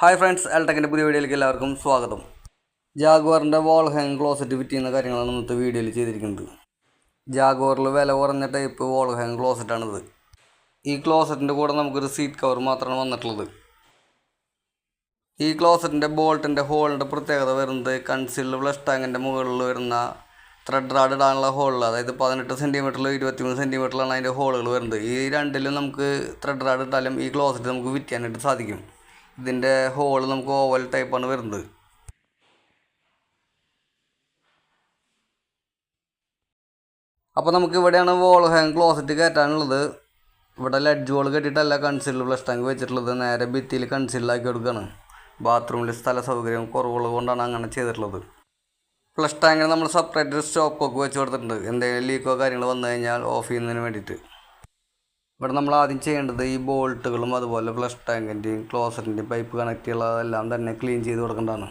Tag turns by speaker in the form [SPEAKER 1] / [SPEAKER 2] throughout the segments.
[SPEAKER 1] Hi friends എൽടെക്കിന്റെ പുതിയ വീഡിയോയിലേക്ക് എല്ലാവർക്കും സ്വാഗതം. ജാഗ്വാറിന്റെ വാൾ ഹാങ് ക്ലോസറ്റ് ഫിറ്റ് ചെയ്യുന്ന കാര്യങ്ങളാണ് ഇന്നത്തെ വീഡിയോയിൽ ചെയ്തിരിക്കുന്നത്. ജാഗ്വാറിൽ വില കുറഞ്ഞ ടൈപ്പ് വാൾ ഹാങ് ക്ലോസറ്റാണിത് ഈ ക്ലോസറ്റിന്റെ കൂടെ നമുക്കൊരു സീറ്റ് കവർ മാത്രമാണ് വന്നിട്ടുള്ളത്. ഈ ക്ലോസറ്റിന്റെ ബോൾട്ടിന്റെ ഹോളിന്റെ പ്രത്യേകത വരുന്നത് കൺസീൽഡ് ഫ്ലഷ് ടാങ്കിന്റെ മുകളിൽ വരുന്ന ത്രെഡ് റാഡ് ഇടാനുള്ള ഹോളിൽ അതായത് പതിനെട്ട് സെന്റിമീറ്ററിൽ ഇരുപത്തിമൂന്ന് സെന്റിമീറ്ററിലാണ് അതിന്റെ ഹോളുകൾ വരുന്നത്. ഈ രണ്ടിലും നമുക്ക് ത്രെഡ് റാഡ് ഇട്ടാലും ഈ ക്ലോസറ്റ് നമുക്ക് വിറ്റാനായിട്ട് സാധിക്കും. ഇതിന്റെ ഹോൾ നമുക്ക് ഓവൽ ടൈപ്പാണ് വരുന്നത്. അപ്പോൾ നമുക്ക് ഇവിടെയാണ് വോൾ ഹാങ് ക്ലോസറ്റ് കയറ്റാനുള്ളത്. ഇവിടെ ലെഡ്ജ് വോൾ കെട്ടിയിട്ടല്ല കൺസീലർ ഫ്ലഷ് ടാങ്ക് വെച്ചിട്ടുള്ളത്. നേരെ ഭിത്തിയിൽ കൺസിലാക്കി കൊടുക്കുകയാണ് ബാത്റൂമിൽ സ്ഥല സൗകര്യം കുറവുള്ളത് കൊണ്ടാണ് അങ്ങനെ ചെയ്തിട്ടുള്ളത്. ഫ്ലഷ് ടാങ്കിന് നമ്മൾ സെപ്പറേറ്റ് സ്റ്റോപ്പൊക്കെ വെച്ച് കൊടുത്തിട്ടുണ്ട്. എന്തെങ്കിലും ലീക്കോ കാര്യങ്ങൾ വന്നു കഴിഞ്ഞാൽ ഓഫ് ചെയ്യുന്നതിന് വേണ്ടിയിട്ട്. ഇവിടെ നമ്മൾ ആദ്യം ചെയ്യേണ്ടത് ഈ ബോൾട്ടുകളും അതുപോലെ ഫ്ലഷ് ടാങ്കിന്റെയും ക്ലോസറ്റിന്റെയും പൈപ്പ് കണക്ട് ചെയ്യുള്ളതെല്ലാം തന്നെ ക്ലീൻ ചെയ്ത് കൊടുക്കേണ്ടതാണ്.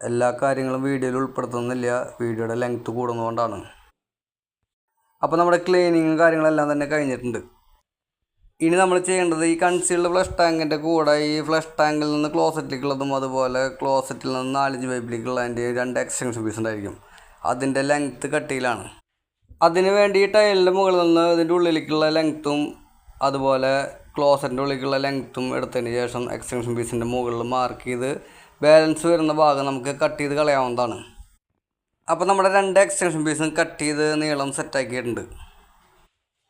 [SPEAKER 1] എല്ലാ കാര്യങ്ങളും വീഡിയോയിൽ ഉൾപ്പെടുത്തുന്നില്ല. വീഡിയോയുടെ ലെങ്ത്ത് കൂടുന്നതുകൊണ്ടാണ്. അപ്പോൾ നമ്മുടെ ക്ലീനിങ്ങും കാര്യങ്ങളെല്ലാം തന്നെ കഴിഞ്ഞിട്ടുണ്ട്. ഇനി നമ്മൾ ചെയ്യേണ്ടത് ഈ കൺസീൽഡ് ഫ്ലഷ് ടാങ്കിന്റെ കൂടെ ഈ ഫ്ലഷ് ടാങ്കിൽ നിന്ന് ക്ലോസറ്റിലേക്കുള്ളതും അതുപോലെ ക്ലോസറ്റിൽ നിന്ന് നാലഞ്ച് പൈപ്പിലേക്കുള്ളതിന്റെ രണ്ട് എക്സ്റ്റൻഷൻ പീസ് ഉണ്ടായിരിക്കും. അതിന്റെ ലെങ്ത്ത് കട്ടിയിലാണ്. അതിന് വേണ്ടി ഈ ടൈലിന്റെ മുകളിൽ നിന്ന് ഇതിന്റെ ഉള്ളിലേക്കുള്ള ലെങ്ത്തും അതുപോലെ ക്ലോസറ്റിന്റെ ഉള്ളിലേക്കുള്ള ലെങ്ത്തും എടുത്തതിന് ശേഷം എക്സ്റ്റൻഷൻ പീസിന്റെ മുകളിൽ മാർക്ക് ചെയ്ത് ബാലൻസ് വരുന്ന ഭാഗം നമുക്ക് കട്ട് ചെയ്ത് കളയാവുന്നതാണ്. അപ്പോൾ നമ്മുടെ രണ്ട് എക്സ്റ്റൻഷൻ പീസും കട്ട് ചെയ്ത് നീളം സെറ്റാക്കിയിട്ടുണ്ട്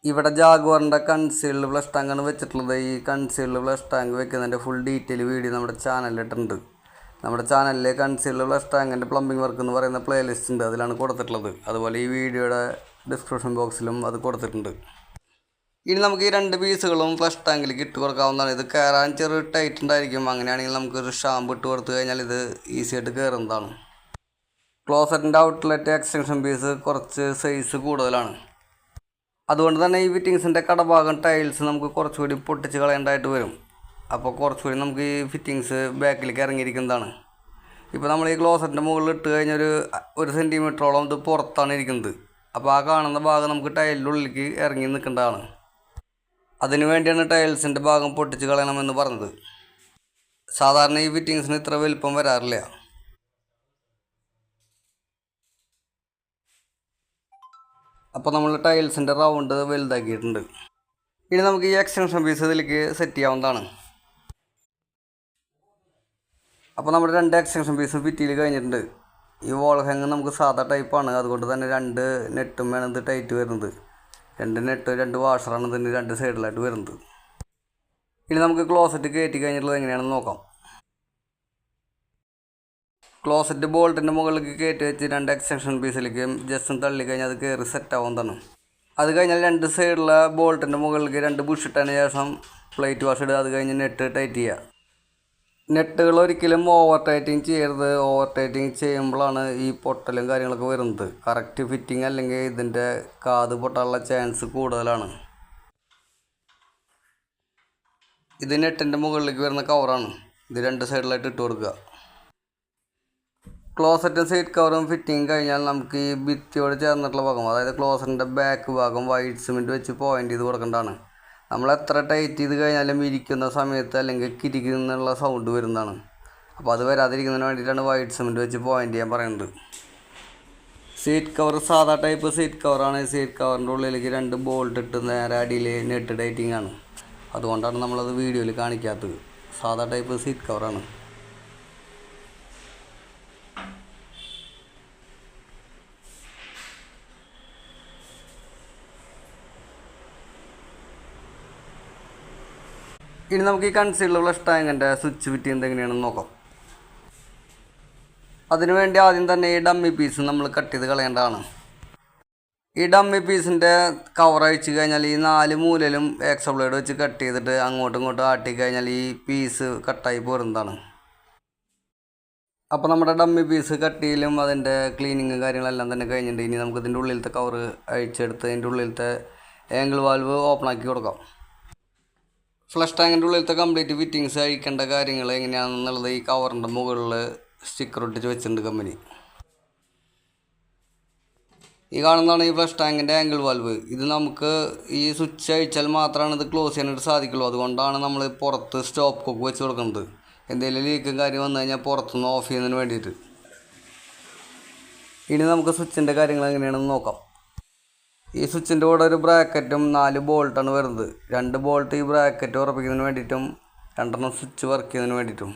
[SPEAKER 1] ഇവിടെ ജാഗോറിന്റെ കൺസീൽഡ് ഫ്ലഷ് ടാങ്കാണ് വെച്ചിട്ടുള്ളത്. ഈ കൺസീൽഡ് ഫ്ലഷ് ടാങ്ക് വെക്കുന്നതിന്റെ ഫുൾ ഡീറ്റെയിൽ വീഡിയോ നമ്മുടെ ചാനലിലിട്ടുണ്ട് നമ്മുടെ ചാനലിൽ കൺസീൽഡ് ഫ്ലഷ് ടാങ്കിന്റെ പ്ലംബിംഗ് വർക്ക് എന്ന് പറയുന്ന പ്ലേലിസ്റ്റ് ഉണ്ട്. അതിലാണ് കൊടുത്തിട്ടുള്ളത്. അതുപോലെ ഈ വീഡിയോയുടെ ഡിസ്ക്രിപ്ഷൻ ബോക്സിലും അത് കൊടുത്തിട്ടുണ്ട്. ഇനി നമുക്ക് ഈ രണ്ട് പീസുകളും ഫ്ലഷ് ടാങ്കിലേക്ക് ഇട്ട് കൊടുക്കാവുന്നതാണ്. ഇത് കയറാൻ ചെറിയ ടൈറ്റ് ഉണ്ടായിരിക്കും. അങ്ങനെയാണെങ്കിൽ നമുക്ക് ഒരു ഷാമ്പ് ഇട്ട് കൊടുത്തു കഴിഞ്ഞാൽ ഇത് ഈസി ആയിട്ട് കയറുന്നതാണ് ക്ലോസറ്റിന്റെ ഔട്ട്ലെറ്റ് എക്സ്റ്റൻഷൻ പീസ് കുറച്ച് സൈസ് കൂടുതലാണ്. അതുകൊണ്ട് തന്നെ ഈ ഫിറ്റിങ്സിന്റെ കടഭാഗം ടൈൽസ് നമുക്ക് കുറച്ചുകൂടി പൊട്ടിച്ച് കളയേണ്ടതായിട്ട് വരും. അപ്പോൾ കുറച്ചുകൂടി നമുക്ക് ഈ ഫിറ്റിങ്സ് ബാക്കിലേക്ക് ഇറങ്ങിയിരിക്കുന്നതാണ്. ഇപ്പോൾ നമ്മൾ ഈ ക്ലോസറ്റിന്റെ മുകളിൽ ഇട്ട് കഴിഞ്ഞാൽ ഒരു ഒരു സെന്റിമീറ്ററോളം ഇത് പുറത്താണ് ഇരിക്കുന്നത്. അപ്പോൾ ആ കാണുന്ന ഭാഗം നമുക്ക് ടൈലിന്റെ ഉള്ളിലേക്ക് ഇറങ്ങി നിൽക്കേണ്ടതാണ്. അതിനു വേണ്ടിയാണ് ടൈൽസിന്റെ ഭാഗം പൊട്ടിച്ച് കളയണമെന്ന് പറഞ്ഞത്. സാധാരണ ഈ ഫിറ്റിങ്സിന് ഇത്ര വലിപ്പം വരാറില്ല. അപ്പോൾ നമ്മൾ ടൈൽസിന്റെ റൗണ്ട് വലുതാക്കിയിട്ടുണ്ട്. ഇനി നമുക്ക് ഈ എക്സ്റ്റൻഷൻ പീസ് ഇതിലേക്ക് സെറ്റ് ചെയ്യാവുന്നതാണ്. അപ്പോൾ നമ്മുടെ രണ്ട് എക്സ്റ്റൻഷൻ പീസ് ഫിറ്റിയിൽ കഴിഞ്ഞിട്ടുണ്ട്. ഈ വോൾ ഹാങ് നമുക്ക് സാധാ ടൈപ്പാണ് അതുകൊണ്ട് തന്നെ രണ്ട് നെറ്റും വേണം ഇത് ടൈറ്റ് വരുന്നത്. രണ്ട് നെട്ട് രണ്ട് വാഷറാണ് ഇതിന് രണ്ട് സൈഡിലായിട്ട് വരുന്നത്. ഇനി നമുക്ക് ക്ലോസറ്റ് കയറ്റി കഴിഞ്ഞിട്ടുള്ളത് എങ്ങനെയാണെന്ന് നോക്കാം. ക്ലോസറ്റ് ബോൾട്ടിന്റെ മുകളിലേക്ക് കയറ്റി വെച്ച് രണ്ട് എക്സ്റ്റൻഷൻ പീസിലേക്ക് ജസ്റ്റ് തള്ളി കഴിഞ്ഞാൽ അത് കയറി സെറ്റ് ആവുന്നതാണ് അത് കഴിഞ്ഞാൽ രണ്ട് സൈഡിലെ ബോൾട്ടിന്റെ മുകളിലേക്ക് രണ്ട് ബുഷ് ഇട്ടതിന് ശേഷം പ്ലേറ്റ് വാഷ് ഇടുക. അത് കഴിഞ്ഞ് നെറ്റ് ടൈറ്റ് ചെയ്യുക. നെറ്റുകൾ ഒരിക്കലും ഓവർ ടൈറ്റിങ് ചെയ്യരുത്. ഓവർ ടൈറ്റിങ് ചെയ്യുമ്പോഴാണ് ഈ പൊട്ടലും കാര്യങ്ങളൊക്കെ വരുന്നത്. കറക്റ്റ് ഫിറ്റിംഗ് അല്ലെങ്കിൽ ഇതിന്റെ കാത് പൊട്ടാനുള്ള ചാൻസ് കൂടുതലാണ്. ഇത് നെറ്റിന്റെ മുകളിലേക്ക് വരുന്ന കവറാണ് ഇത് രണ്ട് സൈഡിലായിട്ട് ഇട്ട് കൊടുക്കുക. ക്ലോസറ്റും സൈറ്റ് കവറും ഫിറ്റിങ് കഴിഞ്ഞാൽ നമുക്ക് ഈ ഭിത്തിയോട് ചേർന്നിട്ടുള്ള ഭാഗം അതായത് ക്ലോസറ്റിന്റെ ബാക്ക് ഭാഗം വൈറ്റ് സിമെന്റ് വെച്ച് പോയിന്റ് ചെയ്ത് കൊടുക്കേണ്ടതാണ്. നമ്മൾ എത്ര ടൈറ്റ് ചെയ്ത് കഴിഞ്ഞാലും ഇരിക്കുന്ന സമയത്ത് അല്ലെങ്കിൽ കിരിക്കുന്നുള്ള സൗണ്ട് വരുന്നതാണ്. അപ്പോൾ അത് വരാതിരിക്കുന്നതിന് വേണ്ടിയിട്ടാണ് വൈറ്റ് സിമെന്റ് വെച്ച് പോയിന്റ് ചെയ്യാൻ പറയുന്നത്. സീറ്റ് കവർ സാധാ ടൈപ്പ് സീറ്റ് കവറാണ് സീറ്റ് കവറിന്റെ ഉള്ളിലേക്ക് രണ്ട് ബോൾട്ട് ഇട്ട് നേരെ അടിയിൽ നെറ്റ് ടൈറ്റിംഗ് ആണ്. അതുകൊണ്ടാണ് നമ്മളത് വീഡിയോയിൽ കാണിക്കാത്തത്. സാധാ ടൈപ്പ് സീറ്റ് കവറാണ് ഇനി നമുക്ക് ഈ കൺസീലർ ഫ്ലഷ് ടാങ്കിന്റെ സ്വിച്ച് ഫിറ്റ് ചെയ്യുന്നത് എങ്ങനെയാണെന്ന് നോക്കാം. അതിനുവേണ്ടി ആദ്യം തന്നെ ഈ ഡമ്മി പീസ് നമ്മൾ കട്ട് ചെയ്ത് കളയേണ്ടതാണ്. ഈ ഡമ്മി പീസിന്റെ കവർ അഴിച്ച് കഴിഞ്ഞാൽ ഈ നാല് മൂലയിലും എക്സ ബ്ലേഡ് വെച്ച് കട്ട് ചെയ്തിട്ട് അങ്ങോട്ടും ഇങ്ങോട്ടും ആട്ടി കഴിഞ്ഞാൽ ഈ പീസ് കട്ടായി പോരുന്നതാണ്. അപ്പോൾ നമ്മുടെ ഡമ്മി പീസ് കട്ട് ചെയ്യലും അതിന്റെ ക്ലീനിങ്ങും കാര്യങ്ങളെല്ലാം തന്നെ കഴിഞ്ഞിട്ടുണ്ട്. ഇനി നമുക്ക് ഇതിന്റെ ഉള്ളിലത്തെ കവർ അഴിച്ചെടുത്ത് ഇതിന്റെ ഉള്ളിലത്തെ ആംഗിൾ വാൽവ് ഓപ്പൺ ആക്കി കൊടുക്കാം. ഫ്ലഷ് ടാങ്കിന്റെ ഉള്ളിലത്തെ കംപ്ലീറ്റ് ഫിറ്റിങ്സ് അഴിക്കേണ്ട കാര്യങ്ങൾ എങ്ങനെയാണെന്നുള്ളത് ഈ കവറിന്റെ മുകളിൽ സ്റ്റിക്കർ ഒട്ടിച്ച് വെച്ചിട്ടുണ്ട് കമ്പനി ഈ കാണുന്നതാണ് ഈ ഫ്ലഷ് ടാങ്കിന്റെ ആംഗിൾ വാൽവ് ഇത് നമുക്ക് ഈ സ്വിച്ച് അഴിച്ചാൽ മാത്രമാണ് ഇത് ക്ലോസ് ചെയ്യാനായിട്ട് സാധിക്കുള്ളൂ. അതുകൊണ്ടാണ് നമ്മൾ പുറത്ത് സ്റ്റോപ്പ് കൊക്ക് വെച്ച് കൊടുക്കുന്നത്. എന്തെങ്കിലും ലീക്കും കാര്യം വന്നു കഴിഞ്ഞാൽ പുറത്തുനിന്ന് ഓഫ് ചെയ്യുന്നതിന് വേണ്ടിയിട്ട്. ഇനി നമുക്ക് സ്വിച്ചിന്റെ കാര്യങ്ങൾ എങ്ങനെയാണെന്ന് നോക്കാം. ഈ സ്വിച്ചിന്റെ കൂടെ ഒരു ബ്രാക്കറ്റും നാല് ബോൾട്ടാണ് വരുന്നത്. രണ്ട് ബോൾട്ട് ഈ ബ്രാക്കറ്റ് ഉറപ്പിക്കുന്നതിന് വേണ്ടിയിട്ടും രണ്ടെണ്ണം സ്വിച്ച് വർക്ക് ചെയ്യുന്നതിന് വേണ്ടിയിട്ടും.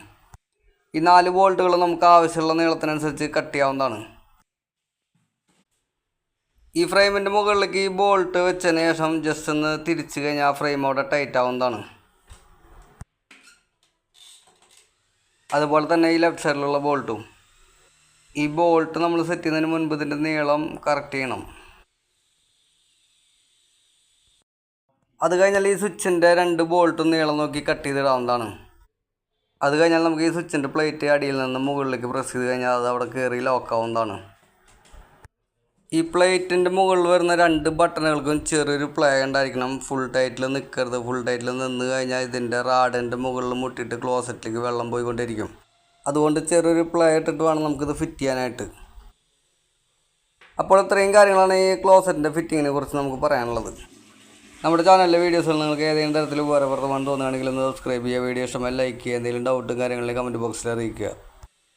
[SPEAKER 1] ഈ നാല് ബോൾട്ടുകൾ നമുക്ക് ആവശ്യമുള്ള നീളത്തിനനുസരിച്ച് കട്ട് ചെയ്യാവുന്നതാണ്. ഈ ഫ്രെയിമിന്റെ മുകളിലേക്ക് ഈ ബോൾട്ട് വെച്ചതിന് ശേഷം ജസ്റ്റ് ഒന്ന് തിരിച്ചു കഴിഞ്ഞാൽ ഫ്രെയിം അവിടെ ടൈറ്റ് ആവുന്നതാണ്. അതുപോലെ തന്നെ ഈ ലെഫ്റ്റ് സൈഡിലുള്ള ബോൾട്ടും. ഈ ബോൾട്ട് നമ്മൾ സെറ്റ് ചെയ്യുന്നതിന് മുൻപ് ഇതിന്റെ നീളം കറക്റ്റ് ചെയ്യണം. അത് കഴിഞ്ഞാൽ ഈ സ്വിച്ചിന്റെ രണ്ട് ബോൾട്ടും നീളം നോക്കി കട്ട് ചെയ്തിടാവുന്നതാണ്. അത് കഴിഞ്ഞാൽ നമുക്ക് ഈ സ്വിച്ചിന്റെ പ്ലേറ്റ് അടിയിൽ നിന്ന് മുകളിലേക്ക് പ്രസ് ചെയ്ത് കഴിഞ്ഞാൽ അത് അവിടെ കയറി ലോക്കാവുന്നതാണ്. ഈ പ്ലേറ്റിന്റെ മുകളിൽ വരുന്ന രണ്ട് ബട്ടണുകൾക്കും ചെറിയൊരു പ്ലേ ഉണ്ടായിരിക്കണം. ഫുൾ ടൈറ്റിൽ നിൽക്കരുത് ഫുൾ ടൈറ്റിൽ നിന്ന് കഴിഞ്ഞാൽ ഇതിന്റെ റാഡിന്റെ മുകളിൽ മുട്ടിയിട്ട് ക്ലോസറ്റിലേക്ക് വെള്ളം പോയിക്കൊണ്ടിരിക്കും. അതുകൊണ്ട് ചെറിയൊരു പ്ലേ ഇട്ടിട്ട് വേണം നമുക്കിത് ഫിറ്റ് ചെയ്യാനായിട്ട്. അപ്പോൾ ഇത്രയും കാര്യങ്ങളാണ് ഈ ക്ലോസറ്റിന്റെ ഫിറ്റിങ്ങിനെ കുറിച്ച് നമുക്ക് പറയാനുള്ളത്. നമ്മുടെ ചാനലിലെ വീഡിയോസിൽ നിങ്ങൾക്ക് ഏതെങ്കിലും തരത്തിൽ ഉപകാരപ്രദമാണെന്ന് തോന്നുകയാണെങ്കിൽ ഒന്ന് സബ്സ്ക്രൈബ് ചെയ്യുക വീഡിയോ ഇഷ്ടമായി ലൈക്ക് ചെയ്യുക എന്തെങ്കിലും ഡൗട്ടും കാര്യങ്ങളും കമന്റ് ബോക്സിൽ അറിയിക്കുക.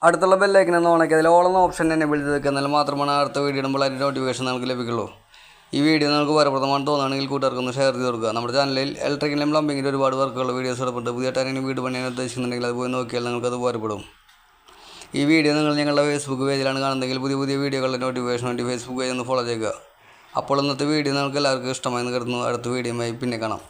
[SPEAKER 1] അടുത്തുള്ള ബെല്ലൈക്കൻ എന്ന് ഉണക്കി അതിൽ ഓളം ഓപ്ഷൻ എന്നെ വിളിച്ച് വെക്കുക എന്നാൽ മാത്രമാണ് അടുത്ത വീഡിയോ ഇടുമ്പോൾ അതിന്റെ നോട്ടിഫിക്കേഷൻ നമുക്ക് ലഭിക്കുള്ളൂ. ഈ വീഡിയോ നിങ്ങൾക്ക് ഉപകാരപ്രദമാണെന്ന് തോന്നുകയാണെങ്കിൽ കൂട്ടുകാർക്കൊന്ന് ഷെയർ ചെയ്ത് കൊടുക്കുക. നമ്മുടെ ചാനലിൽ ഇലക്ട്രിക്കലും പ്ലംബിങ്ങിന്റെ ഒരുപാട് വർക്കുള്ള വീഡിയോസ് എടുപ്പുണ്ട് പുതിയ ടൈമിന് വീട് പണിയാൻ ഉദ്ദേശിക്കുന്നുണ്ടെങ്കിൽ അത് പോയി നോക്കിയാൽ നിങ്ങൾക്ക് അത് ഉപകാരപ്പെടും. ഈ വീഡിയോ നിങ്ങൾ ഞങ്ങളുടെ ഫേസ്ബുക്ക് പേജിലാണ് കാണുന്നതെങ്കിൽ പുതിയ പുതിയ വീഡിയോകളുടെ നോട്ടിഫിക്കേഷൻ വേണ്ടി ഫേസ്ബുക്ക് പേജ് ഒന്ന് ഫോളോ ചെയ്യുക. അപ്പോൾ ഇന്നത്തെ വീഡിയോ നിങ്ങൾക്ക് എല്ലാവർക്കും ഇഷ്ടമായി കരുതുന്നു. അടുത്ത വീഡിയോയുമായി പിന്നെ കാണാം.